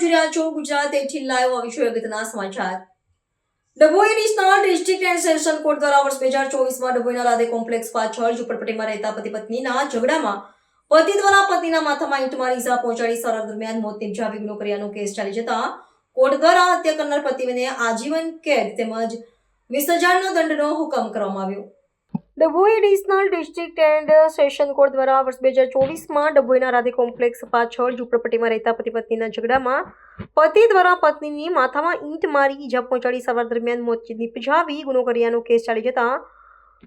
જોઈ રહ્યા છો ગુજરાત એથી લાઈવ અવિશ્વ અગત્યના સમાચાર. Dabhoi additional district and session court દ્વારા વર્ષ બે હજાર ચોવીસમાં ડભોઈના રાધે કોમ્પ્લેક્સ પાછળ ઝુંપડપટ્ટીમાં રહેતા પતિ પત્નીના ઝઘડામાં પતિ દ્વારા પત્નીના માથામાં ઈંટમાં ઈજા પહોંચાડી સારવાર દરમિયાન મોત નિપજા વિઘ્નો કર્યાનો કેસ ચાલી જતા કોર્ટ દ્વારા હત્યા કરનાર પતિને આજીવન કેદ તેમજ વીસ હજારનો દંડનો હુકમ કરવામાં આવ્યો. Dabhoi additional district and session court દ્વારા વર્ષ બે હજાર ચોવીસમાં ડભોઈના રાધે કોમ્પ્લેક્સ પાછળ ઝૂંપડપટ્ટીમાં રહેતા પતિ પત્નીના ઝઘડામાં પતિ દ્વારા પત્નીની માથામાં ઈંટ મારી ઈજા પહોંચાડી સારવાર દરમિયાન મોત નિપજાવી ગુનો કર્યાનો કેસ ચાલી જતા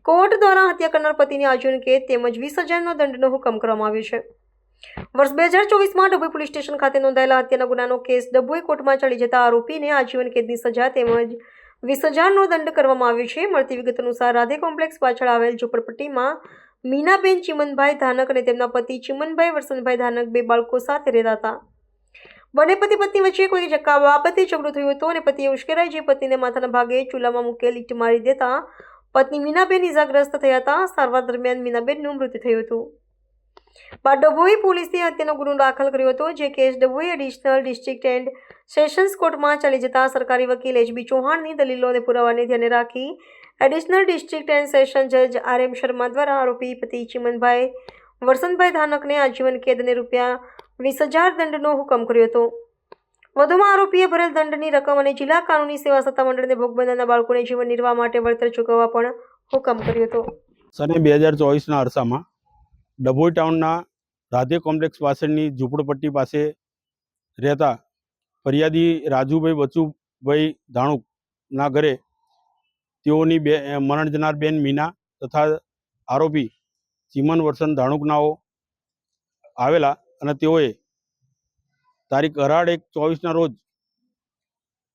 કોર્ટ દ્વારા હત્યા કરનાર પતિને આજીવન કેદ તેમજ વીસ હજારનો દંડનો હુકમ કરવામાં આવ્યો છે. વર્ષ બે હજાર ચોવીસમાં ડભોઈ પોલીસ સ્ટેશન ખાતે નોંધાયેલા હત્યાના ગુનાનો કેસ ડભોઈ કોર્ટમાં ચાલી જતા આરોપીને આજીવન કેદની સજા તેમજ વીસ હજારનો દંડ કરવામાં આવ્યો છે. મળતી વિગત અનુસાર રાધે કોમ્પ્લેક્સ પાછળ આવેલ ઝુંપડપટ્ટીમાં મીનાબેન ચિમનભાઈ ધાનક અને તેમના પતિ ચિમનભાઈ વરસનભાઈ ધાનક બે બાળકો સાથે રહેતા હતા. બંને પતિ પત્ની વચ્ચે કોઈ ચક્કા બાબતે ઝઘડો થયો હતો અને પતિએ ઉશ્કેરાઈ જે પત્નીને માથાના ભાગે ચૂલામાં મૂકેલ ઈટ મારી દેતા પત્ની મીનાબેન ઇજાગ્રસ્ત થયા હતા. સારવાર દરમિયાન મીનાબેનનું મૃત્યુ થયું હતું. બાદ ડભોઈ પોલીસે હત્યાનો ગુનો દાખલ કર્યો હતો, જે case Dabhoi additional district and sessions કોર્ટમાં ચાલી જતા સરકારી વકીલ એચબી ચૌહાણની દલીલો અને પુરાવાને ધ્યાને રાખી એડિશનલ ડિસ્ટ્રિક્ટ એન્ડ સેશન જજ આર એમ શર્મા દ્વારા આરોપી પતિ ચિમનભાઈ વરસંતભાઈ ધાનકને આજીવન કેદ અને રૂપિયા વીસ હજાર દંડનો હુકમ કર્યો હતો. વધુમાં આરોપીએ ભરેલ દંડની રકમ અને જિલ્લા કાનૂની સેવા સત્તા મંડળને ભોગ બનનારના બાળકોને જીવન નિર્વાહ માટે વળતર ચૂકવવા પણ હુકમ કર્યો હતો. સને બે હજાર ચોવીસના અરસામાં ડભોઈ ટાઉનના રાધે કોમ્પ્લેક્સ પાસેની ઝૂંપડપટ્ટી પાસે રહેતા ફરિયાદી રાજુભાઈ બચુભાઈ ધાણુકના ઘરે તેઓની બે મરણ જનાર બેન મીના તથા આરોપી ચીમન વર્ષન ધાણુકનાઓ આવેલા અને તેઓએ તારીખ અઢાર એક ચોવીસના રોજ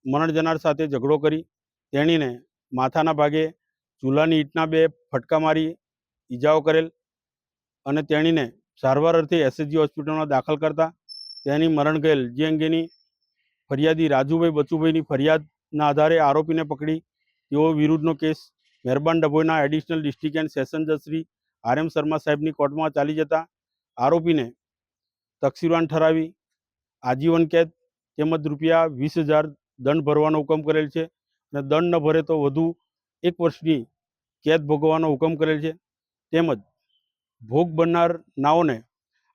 મરણ જનાર સાથે ઝઘડો કરી તેણીને માથાના ભાગે ચૂલાની ઈંટના બે ફટકા મારી ઈજાઓ કરેલ અને તેણીને સારવાર અર્થે એસએસજી હોસ્પિટલમાં દાખલ કરતા તેની મરણ ગયેલ, જે અંગેની ફરિયાદી રાજુભાઈ બચુભાઈની ફરિયાદના આધારે આરોપીને પકડી. તેઓ વિરુદ્ધનો કેસ મહેરબાન ડભોઈના એડિશનલ ડિસ્ટ્રિક્ટ એન્ડ સેશન જજ શ્રી આર એમ શર્મા સાહેબની કોર્ટમાં ચાલી જતા આરોપીને તકસીરવાન ઠરાવી. આજીવન કેદ તેમજ રૂપિયા વીસ હજાર દંડ ભરવાનો હુકમ કરેલ છે અને દંડ ન ભરે તો વધુ એક વર્ષની કેદ ભોગવવાનો હુકમ કરેલ છે. તેમજ ભોગ બનનાર નાઓને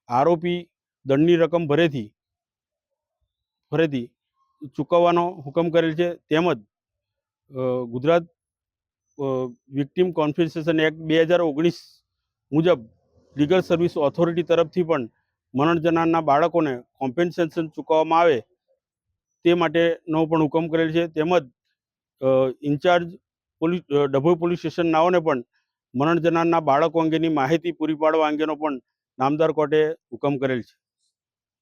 આરોપી દંડની રકમ ભરેથી ફરેથી ચૂકવવાનો હુકમ કરેલ છે. તેમજ ગુજરાત વિક્ટીમ કોન્ફિડન્સેશન એક્ટ બે હજાર ઓગણીસ મુજબ લીગલ સર્વિસ ઓથોરિટી તરફથી પણ મરણજનારના બાળકોને કોમ્પેન્સેશન ચૂકવવામાં આવે તે માટેનો પણ હુકમ કરેલ છે. તેમજ incharge police Dabhoi police station નાઓને પણ મરણ જનારના બાળકો અંગેની માહિતી પૂરી પાડવા અંગેનો પણ નામદાર કોર્ટે હુકમ કરેલ છે.